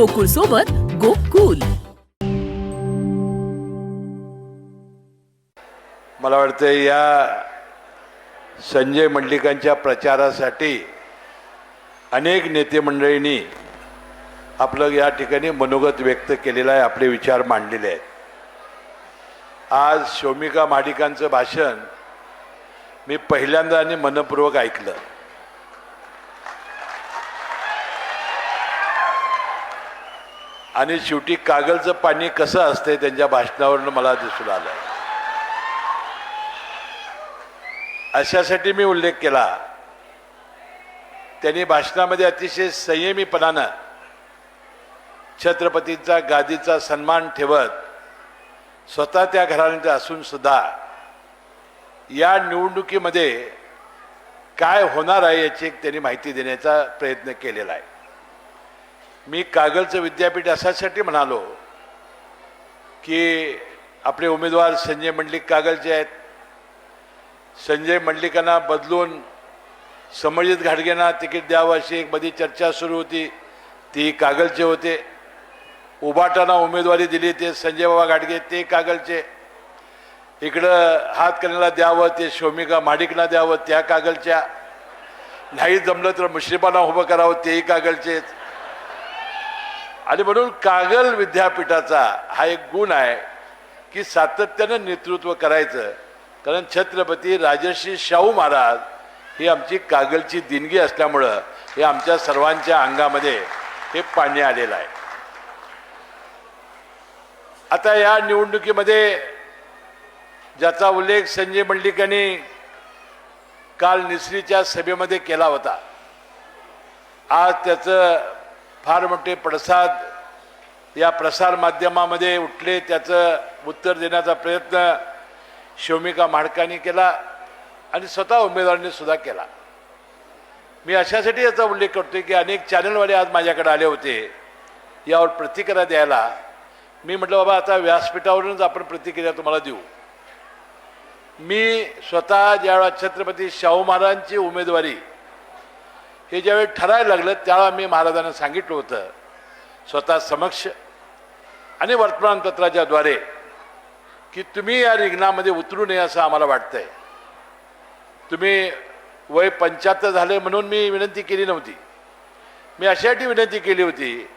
गोकुळ सोबत गोकुल. मला वाटतं या संजय मंडलिकांच्या प्रचारासाठी अनेक नेते मंडळींनी आपलं या ठिकाणी मनोगत व्यक्त केलेलं आहे आपले विचार मांडलेले आहेत. आज शोमिका माडिकांचं भाषण मी पहिल्यांदा आणि मनपूर्वक ऐकलं. आणि शेवटी कागलचं पाणी कसं असतंय त्यांच्या भाषणावरून मला दिसून आलं अशासाठी मी उल्लेख केला. त्यांनी भाषणामध्ये अतिशय संयमीपणानं छत्रपतींचा गादीचा सन्मान ठेवत स्वतः त्या घराण्याचे असून सुद्धा या निवडणुकीमध्ये काय होणार आहे याची त्यांनी माहिती देण्याचा प्रयत्न केलेला आहे. मी कागलचं विद्यापीठ अशासाठी म्हणालो की आपले उमेदवार संजय मंडलिक कागलचे आहेत. संजय मंडलिकांना बदलून समजित घाटगेंना तिकीट द्यावं अशी एक मधी चर्चा सुरू होती. ती कागलचे होते. उबाटांना उमेदवारी दिली ते संजय बाबा घाटगे ते कागलचे. इकडं हातकणीला द्यावं ते शोमिका माडिकना द्यावं त्या कागलच्या. नाही जमलं तर मुश्रीफांना उभं करावं तेही कागलचेच. आणि म्हणून कागल विद्यापीठाचा हा एक गुण आहे की सातत्यानं नेतृत्व करायचं. कारण छत्रपती राजर्षी शाहू महाराज ही आमची कागलची देणगी असल्यामुळं हे आमच्या सर्वांच्या अंगामध्ये हे पाणी आलेलं आहे. आता या निवडणुकीमध्ये ज्याचा उल्लेख संजय मंडलिकांनी काल निसरीच्या सभेमध्ये केला होता. आज त्याचं फार मोठे पडसाद या प्रसार माध्यमामध्ये उठले त्याचं उत्तर देण्याचा प्रयत्न शिवमिका माडकांनी केला आणि स्वतः उमेदवारांनी सुद्धा केला. मी अशासाठी याचा उल्लेख करतोय की अनेक चॅनलवाले आज माझ्याकडे आले होते. यावर प्रतिक्रिया द्यायला मी म्हटलं बाबा आता व्यासपीठावरूनच आपण प्रतिक्रिया तुम्हाला देऊ. मी स्वतः ज्यावेळा छत्रपती शाहू महाराजांची उमेदवारी हे ज्यावेळी ठरायला लागलं त्यावेळा मी महाराजांना सांगितलं होतं स्वतः समक्ष आणि वर्तमानपत्राच्या द्वारे की तुम्ही या रिंगणामध्ये उतरू नये असं आम्हाला वाटतंय. तुम्ही वय पंच्याहत्तर झाले म्हणून मी विनंती केली नव्हती. मी अशासाठी विनंती केली होती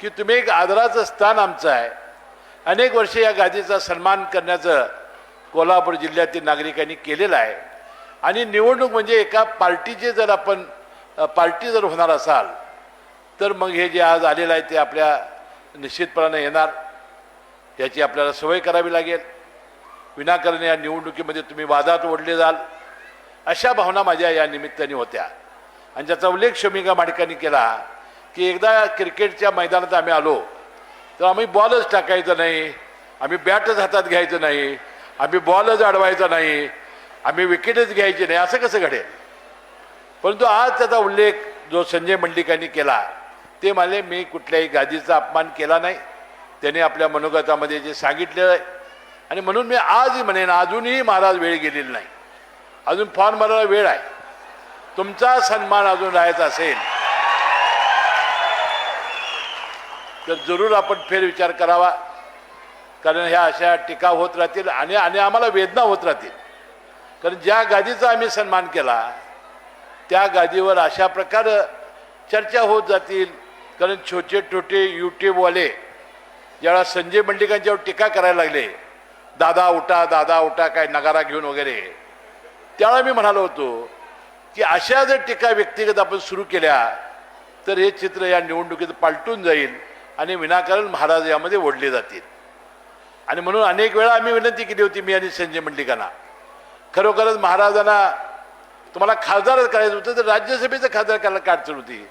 की तुम्ही एक आदराचं स्थान आमचं आहे. अनेक वर्षे या गादीचा सन्मान करण्याचं कोल्हापूर जिल्ह्यातील नागरिकांनी केलेलं आहे. आणि निवडणूक म्हणजे एका पार्टीचे जर आपण पार्टी जर होणार असाल तर मग हे जे आज आलेलं आहे ते आपल्या निश्चितपणाने येणार. याची आपल्याला सवय करावी लागेल. विनाकारण या निवडणुकीमध्ये तुम्ही वादात ओढले जाल. अशा भावना माझ्या या निमित्ताने होत्या. आणि ज्याचा उल्लेख शमिका माडिकांनी केला की एकदा क्रिकेटच्या मैदानात आम्ही आलो तर आम्ही बॉलच टाकायचं नाही आम्ही बॅटच हातात घ्यायचं नाही आम्ही बॉलच अडवायचा नाही आम्ही विकेटच घ्यायची नाही असं कसं घडेल? परंतु आज त्याचा उल्लेख जो संजय मंडलिकांनी केला ते म्हणाले मी कुठल्याही गादीचा अपमान केला नाही. त्याने आपल्या मनोगतामध्ये जे सांगितलेलं आहे आणि म्हणून मी आजही म्हणेन अजूनही महाराज वेळ गेलेली नाही. अजून फॉर्म भरायला वेळ आहे. तुमचा सन्मान अजून राहायचा असेल. तर जरूर आपण फेरविचार करावा. कारण ह्या अशा टीका होत राहतील आणि आणि आम्हाला वेदना होत राहतील. कारण ज्या गादीचा आम्ही सन्मान केला त्या गादीवर अशा प्रकारे चर्चा होत जातील. कारण छोटे छोटे यूट्यूबवाले ज्यावेळा संजय मंडिकांच्यावर टीका करायला लागले. दादा उठा दादा उठा काय नगारा घेऊन वगैरे. त्यावेळा मी म्हणालो होतो की अशा जर टीका व्यक्तिगत आपण सुरू केल्या तर हे चित्र या निवडणुकीत पालटून जाईल आणि विनाकारण महाराज यामध्ये ओढले जातील. आणि म्हणून अनेक वेळा आम्ही विनंती केली होती मी आणि संजय मंडलिकांना. खरोखरच महाराजांना तुम्हाला खासदारच करायचं होतं तर राज्यसभेचं खासदार करायला काय अडचण होती?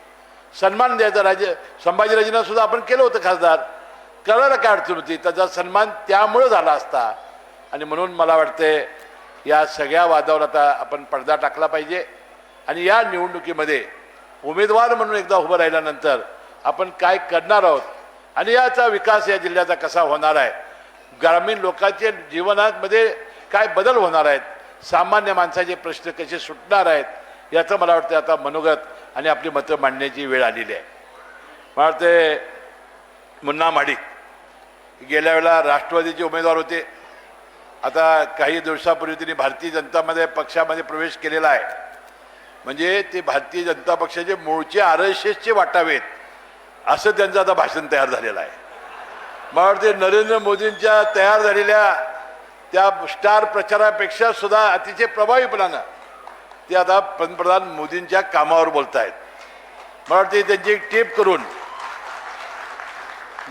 सन्मान द्यायचा राज्य संभाजीराजेंना सुद्धा आपण केलं होतं खासदार. करायला काय अडचण होती? त्याचा सन्मान त्यामुळं झाला असता. आणि म्हणून मला वाटते या सगळ्या वादावर आता आपण पडदा टाकला पाहिजे. आणि या निवडणुकीमध्ये उमेदवार म्हणून एकदा उभं राहिल्यानंतर आपण काय करणार आहोत? आणि याचा विकास या जिल्ह्याचा कसा होणार आहे? ग्रामीण लोकांच्या जीवनामध्ये काय बदल होणार आहेत? सामान्य माणसाचे प्रश्न कसे सुटणार आहेत याचं मला वाटतं आता मनोगत आणि आपली मतं मांडण्याची वेळ आलेली आहे. मला वाटते मुन्ना माडिक गेल्या वेळेला राष्ट्रवादीचे उमेदवार होते. आता काही दिवसापूर्वी त्यांनी भारतीय जनतामध्ये पक्षामध्ये प्रवेश केलेला आहे. म्हणजे ते भारतीय जनता पक्षाचे मूळचे आर एस एसचे वाटावेत असं त्यांचं आता भाषण तयार झालेलं आहे. मला वाटते नरेंद्र मोदींच्या तयार झालेल्या त्या स्टार प्रचारापेक्षा सुद्धा अतिशय प्रभावीपणानं ते आता पंतप्रधान मोदींच्या कामावर बोलत आहेत मला वाटते त्यांची एक टेप करून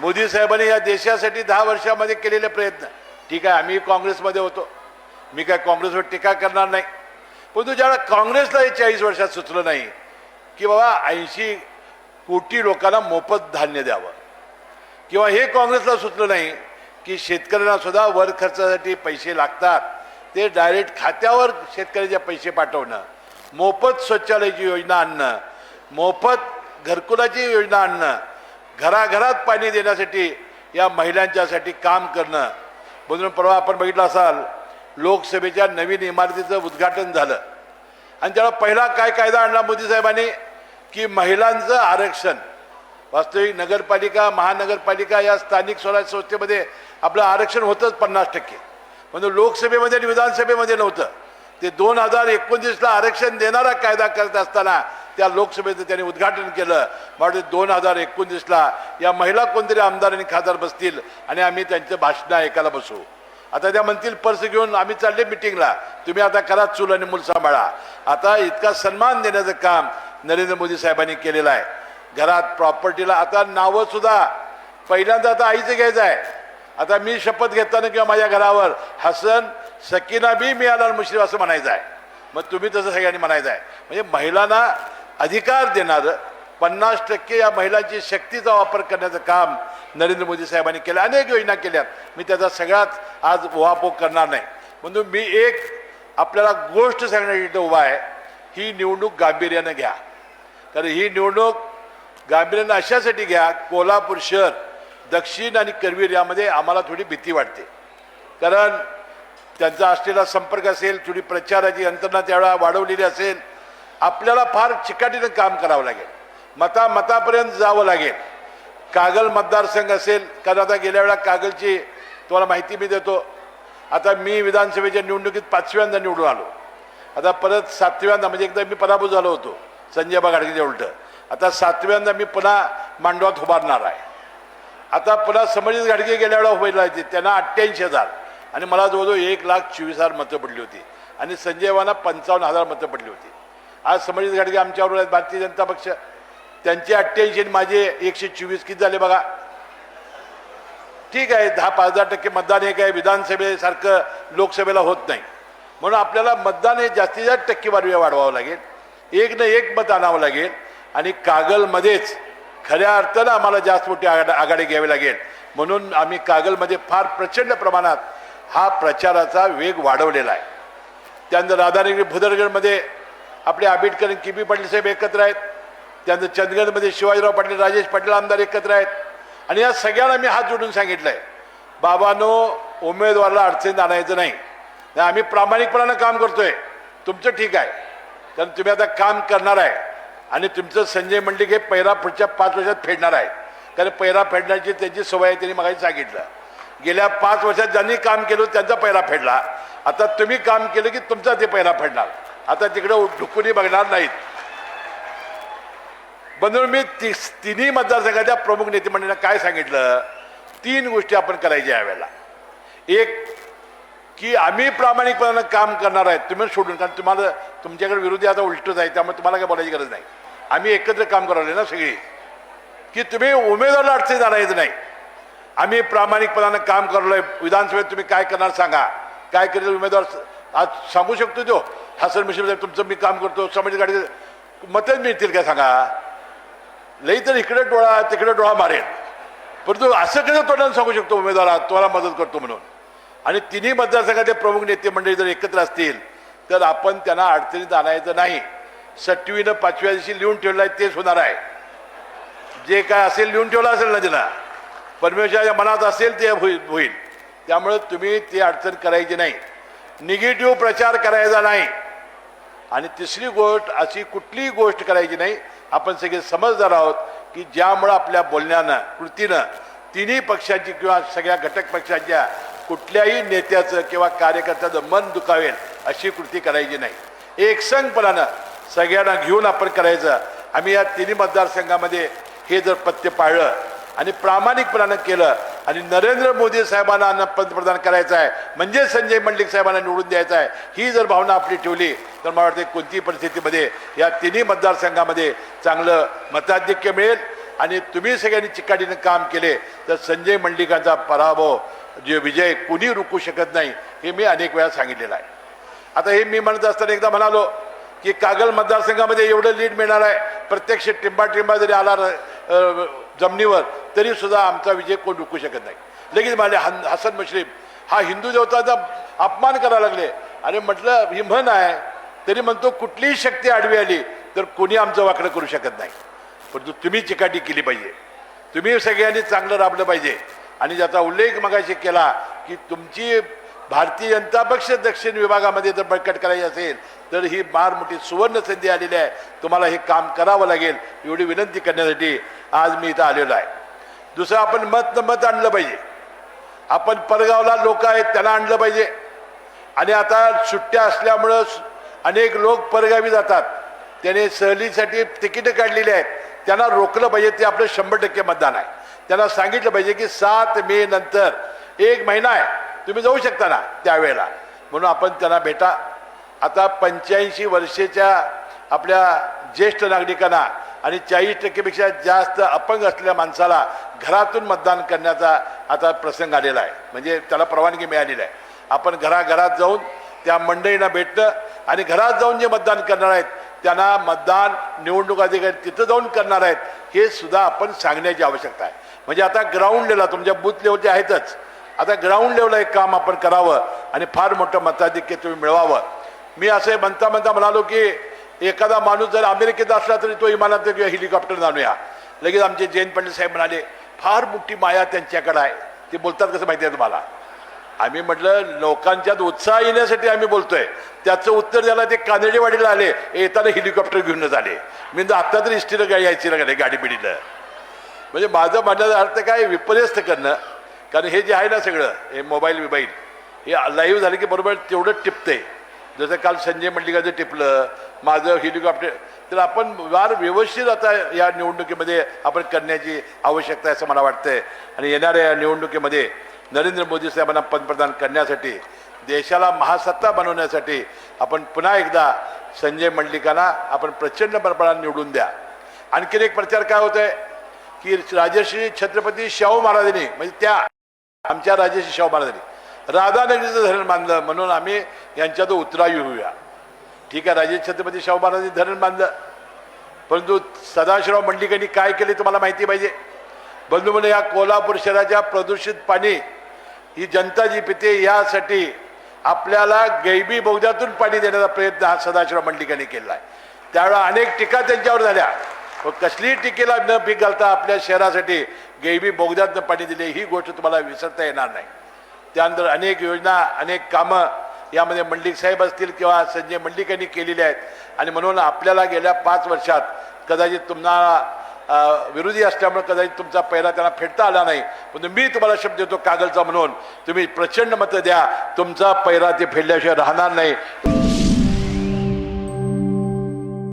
मोदी साहेबांनी या देशासाठी दहा वर्षामध्ये केलेले प्रयत्न. ठीक आहे आम्ही काँग्रेसमध्ये होतो. मी काय काँग्रेसवर टीका करणार नाही. परंतु ज्यावेळेला काँग्रेसला हे चाळीस वर्षात सुचलं नाही की बाबा ऐंशी कोटी लोकांना मोफत धान्य द्यावं किंवा हे काँग्रेसला सुचलं नाही की शेतकऱ्यांना सुद्धा वर खर्चासाठी पैसे लागतात. ते डायरेक्ट खात्यावर शेतकऱ्याचे पैसे पाठवणं. मोफत शौचालयाची योजना आणणं. मोफत घरकुलाची योजना आणणं. घराघरात पाणी देण्यासाठी या महिलांच्यासाठी काम करणं. म्हणून परवा आपण बघितलं असाल लोकसभेच्या नवीन इमारतीचं उद्घाटन झालं. आणि त्याला पहिला काय कायदा आणला मोदी साहेबांनी? की महिलांचं आरक्षण. वास्तविक नगरपालिका महानगरपालिका या स्थानिक स्वराज्य संस्थेमध्ये आपलं आरक्षण होतंच पन्नास टक्के. म्हणजे लोकसभेमध्ये आणि विधानसभेमध्ये नव्हतं. ते दोन हजार एकोणतीसला आरक्षण देणारा कायदा करत असताना त्या लोकसभेचं त्यांनी उद्घाटन केलं. म्हणजे दोन हजार एकोणतीसला या महिला कोणतरी आमदार आणि खासदार बसतील आणि आम्ही त्यांचं भाषणं ऐकायला बसू. आता त्या म्हणतील पर्स घेऊन आम्ही चालले मिटिंगला. तुम्ही आता करा चूल आणि मूल सांभाळा. आता इतका सन्मान देण्याचं काम नरेंद्र मोदी साहेबांनी केलेलं आहे. घरात प्रॉपर्टीला आता नावं सुद्धा पहिल्यांदा आता आईचं घ्यायचं आहे. आता मी शपथ घेताना किंवा माझ्या घरावर हसन सकीना बी मिळाला मुश्रीफ असं म्हणायचं आहे. मग तुम्ही तसं सगळ्यांनी म्हणायचं आहे. म्हणजे महिलांना अधिकार देणारं पन्नास टक्के या महिलांची शक्तीचा वापर करण्याचं काम नरेंद्र मोदी साहेबांनी केलं. अनेक योजना केल्यात. मी त्याचा सगळ्यात आज उहापोह करणार नाही. म्हणून मी एक आपल्याला गोष्ट सांगण्यासाठी उभा आहे. ही निवडणूक गांभीर्यानं घ्या. कारण ही निवडणूक गांभीर्यानं अशासाठी घ्या कोल्हापूर शहर दक्षिण आणि करवीर यामध्ये आम्हाला थोडी भीती वाटते. कारण त्यांचा असलेला संपर्क असेल थोडी प्रचाराची यंत्रणा त्यावेळा वाढवलेली असेल आपल्याला फार चिकाटीनं काम करावं लागेल. मता मतापर्यंत जावं लागेल. कागल मतदारसंघ असेल कारण आता गेल्या वेळा कागलची तुम्हाला माहिती मी देतो. आता मी विधानसभेच्या निवडणुकीत पाचव्यांदा निवडून आलो. आता परत सातव्यांदा म्हणजे एकदा मी पराभूत झालो होतो. संजय बागाडगेच्या उलटं. आता सातव्यांदा मी पुन्हा मांडवात उभारणार आहे. आता पुन्हा समजित घाडगे गेल्या वेळा व्हायला येते त्यांना अठ्ठ्याऐंशी हजार आणि मला जवळजवळ एक लाख चोवीस हजार मतं पडली होती. आणि संजयवाना पंचावन्न हजार मतं पडली होती. आज समजित गाडगे आमच्यावर आहेत भारतीय जनता पक्ष. त्यांचे अठ्ठ्याऐंशी आणि माझे एकशे चोवीस किती झाले बघा? ठीक आहे दहा पाच हजार टक्के मतदान हे काय विधानसभेसारखं लोकसभेला होत नाही. म्हणून आपल्याला मतदान हे जास्तीत जास्त टक्केवारी वाढवावं लागेल. एक ना एक मत आणावं लागेल. आणि कागलमध्येच खऱ्या अर्थानं आम्हाला जास्त मोठी आघाडी आघाडी घ्यावी लागेल. म्हणून आम्ही कागलमध्ये फार प्रचंड प्रमाणात हा प्रचाराचा वेग वाढवलेला आहे. त्यानंतर राधानगरी भुदरगडमध्ये आपले आंबेडकर आणि किबी पाटील साहेब एकत्र आहेत. त्यानंतर चंदगडमध्ये शिवाजीराव पाटील राजेश पाटील आमदार एकत्र आहेत. आणि या सगळ्यांना मी हात जोडून सांगितलं आहे बाबानो उमेदवाराला अडचणीत आणायचं नाही. नाही, आम्ही प्रामाणिकपणानं काम करतोय. तुमचं ठीक आहे. कारण तुम्ही आता काम करणार आहे. आणि तुमचं संजय मंडिक हे पैरा पुढच्या पाच वर्षात फेडणार आहे. कारण पैरा फेडण्याची त्यांची सवय आहे त्यांनी मगाशी सांगितलं. गेल्या पाच वर्षात ज्यांनी काम केलं त्यांचा पैरा फेडला. आता तुम्ही काम केलं की तुमचा ते पैरा फेडणार. आता तिकडे ढुकुनी बघणार नाहीत. म्हणून मी ती तिन्ही मतदारसंघाच्या प्रमुख नेतेमंडळींना काय सांगितलं? तीन गोष्टी आपण करायच्या यावेळेला एक की आम्ही प्रामाणिकपणानं काम करणार आहेत तुम्ही सोडून. कारण तुम्हाला तुमच्याकडे विरोधी आता उलटच आहे त्यामुळे तुम्हाला काय बोलायची गरज नाही. आम्ही एकत्र काम करावले ना सगळी. की तुम्ही उमेदवाराला अडचणी आणायचं नाही. आम्ही प्रामाणिकपणानं काम करलोय. विधानसभेत तुम्ही काय करणार सांगा. काय करेल उमेदवार आज सांगू शकतो तो. हसन मिश्र साहेब तुमचं मी काम करतो. समाज गाडी मतच मिळतील काय सांगा? लई तर इकडे डोळा तिकडे डोळा मारेल. परंतु असं कसं तोंडाने सांगू शकतो उमेदवारा तुम्हाला मदत करतो म्हणून. आणि तिन्ही मतदारसंघाचे प्रमुख नेते मंडळी जर एकत्र असतील तर आपण त्यांना अडचणीत आणायचं नाही. सट्टीनं पाचव्या दिवशी लिहून ठेवलं आहे तेच होणार आहे. जे काय असेल लिहून ठेवलं असेल ना तिला परमेश्वराच्या मनात असेल ते होईल होईल. त्यामुळे तुम्ही ती अडचण करायची नाही. निगेटिव्ह प्रचार करायचा नाही. आणि तिसरी गोष्ट अशी कुठलीही गोष्ट करायची नाही. आपण सगळे समजदार आहोत की ज्यामुळं आपल्या बोलण्यानं कृतीनं तिन्ही पक्षांची किंवा सगळ्या घटक पक्षांच्या कुठल्याही नेत्याचं किंवा कार्यकर्त्याचं मन दुखावेल अशी कृती करायची नाही. एकसंगपणानं सगळ्यांना घेऊन आपण करायचं. आम्ही या तिन्ही मतदारसंघामध्ये हे जर पथ्य पाळलं आणि प्रामाणिकपणानं केलं आणि नरेंद्र मोदी साहेबांना पंतप्रधान करायचं आहे म्हणजे संजय मंडिक साहेबांना निवडून द्यायचं आहे ही जर भावना आपली ठेवली तर मला वाटते कोणतीही परिस्थितीमध्ये या तिन्ही मतदारसंघामध्ये चांगलं मताधिक्य मिळेल. आणि तुम्ही सगळ्यांनी चिकाटीनं काम केले तर संजय मंडलिकांचा पराभव जे विजय कुणी रोखू शकत नाही हे मी अनेक वेळा सांगितलेलं आहे. आता हे मी म्हणत असताना एकदा म्हणालो की कागल मतदारसंघामध्ये एवढं लीड मिळणार आहे प्रत्यक्ष टिंबा टिंबा जरी आला जमिनीवर तरी सुद्धा आमचा विजय कोण रोखू शकत नाही. लगेच म्हणाले हन हसन मुश्रीफ हा हिंदू देवताचा अपमान करायला लागले. अरे म्हटलं ही म्हण आहे तरी म्हणतो कुठलीही शक्ती आडवी आली तर कोणी आमचं वाकडं करू शकत नाही. परंतु तुम्ही चिकाटी केली पाहिजे. तुम्ही सगळ्यांनी चांगलं राबलं पाहिजे. आणि ज्याचा उल्लेख मगाशी केला की तुमची भारतीय जनता पक्ष दक्षिण विभागामध्ये जर बळकट करायची असेल तर ही फार मोठी सुवर्ण संधी आलेली आहे. तुम्हाला हे काम करावं लागेल एवढी विनंती करण्यासाठी आज मी इथं आलेलो आहे. दुसरं आपण मत न मत आणलं पाहिजे. आपण परगावला लोक आहेत त्यांना आणलं पाहिजे. आणि आता सुट्ट्या असल्यामुळं अनेक लोक परगावी जातात. त्याने सहलीसाठी तिकीटं काढलेली आहेत. त्यांना रोखलं पाहिजे ते आपलं शंभर टक्के मतदान आहे. त्यांना सांगितलं पाहिजे की सात मे नंतर एक महिना आहे. तुम्ही जाऊ शकता ना त्यावेळेला. म्हणून आपण त्यांना भेटा. आता पंच्याऐंशी वर्षाच्या आपल्या ज्येष्ठ नागरिकांना आणि चाळीस टक्केपेक्षा जास्त अपंग असलेल्या माणसाला घरातून मतदान करण्याचा आता प्रसंग आलेला आहे. म्हणजे त्याला परवानगी मिळालेली आहे. आपण घराघरात जाऊन त्या मंडळींना भेटणं आणि घरात जाऊन जे मतदान करणार आहेत त्यांना मतदान निवडणूक अधिकारी तिथं जाऊन करणार आहेत हे सुद्धा आपण सांगण्याची आवश्यकता आहे. म्हणजे आता ग्राउंड लेवलला तुमच्या बूथ लेवलचे आहेतच आता ग्राउंड लेवलला एक काम आपण करावं आणि फार मोठं मताधिक्य तुम्ही मिळवावं. मी असं म्हणता म्हणता म्हणालो की एखादा माणूस जर अमेरिकेत असला तरी तो इमानात किंवा हेलिकॉप्टर जाणूया लगेच आमचे जैन पंडित साहेब म्हणाले फार मोठी माया त्यांच्याकडे आहे. ते बोलतात कसं माहिती आहे तुम्हाला? आम्ही म्हटलं लोकांच्यात उत्साह येण्यासाठी आम्ही बोलतोय. त्याचं उत्तर द्यायला ते कानडेवाडीला आले. येताना हेलिकॉप्टर घेऊनच आले मी तर आत्ता तरी इष्टीला गाडी यायची लागले गाडी पिढीला म्हणजे माझं म्हणण्याचा अर्थ काय विपर्यस्त करणं कारण हे जे आहे ना सगळं हे मोबाईल बिबाईल हे लाईव्ह झालं की बरोबर तेवढं टिपते. जसं काल संजय मंडिकाचं टिपलं माझं हेलिकॉप्टर तर आपण फार व्यवस्थित आता या निवडणुकीमध्ये आपण करण्याची आवश्यकता आहे असं मला वाटतंय. आणि येणाऱ्या या निवडणुकीमध्ये नरेंद्र मोदी साहेबांना पंतप्रधान करण्यासाठी देशाला महासत्ता बनवण्यासाठी आपण पुन्हा एकदा संजय मंडलिकांना आपण प्रचंड बळबळाने निवडून द्या. आणखीन एक प्रचार काय होत आहे की राजश्री छत्रपती शाहू महाराजांनी म्हणजे त्या आमच्या राजश्री शाहू महाराजांनी. राधानगरीचं धरण बांधलं म्हणून आम्ही यांच्यात उतरायू होऊया. ठीक आहे राजे छत्रपती शाहू महाराजांनी धरण बांधलं. परंतु सदाशिवराव मंडिकांनी काय केले तुम्हाला माहिती पाहिजे? बंधू म्हणजे या कोल्हापूर शहराच्या प्रदूषित पाणी ही जनता जी पिते यासाठी आपल्याला गैबी बोगद्यातून पाणी देण्याचा प्रयत्न हा सदाशिवराव मंडिकांनी केला आहे. त्यावेळेला अनेक टीका त्यांच्यावर झाल्या. व कसलीही टीकेला न पीक घालता आपल्या शहरासाठी गैबी बोगद्यातनं पाणी दिले ही गोष्ट तुम्हाला विसरता येणार नाही. त्यानंतर अनेक योजना अनेक कामं यामध्ये मंडलिक साहेब असतील किंवा संजय मंडिक यांनी केलेली आहेत. आणि म्हणून आपल्याला गेल्या पाच वर्षात कदाचित तुम्हाला विरोधी असल्यामुळे कदाचित तुमचा पहिला त्यांना फेडता आला नाही. पण मी तुम्हाला शब्द देतो कागलचा म्हणून. तुम्ही प्रचंड मतं द्या. तुमचा पैरा ते फेडल्याशिवाय राहणार नाही.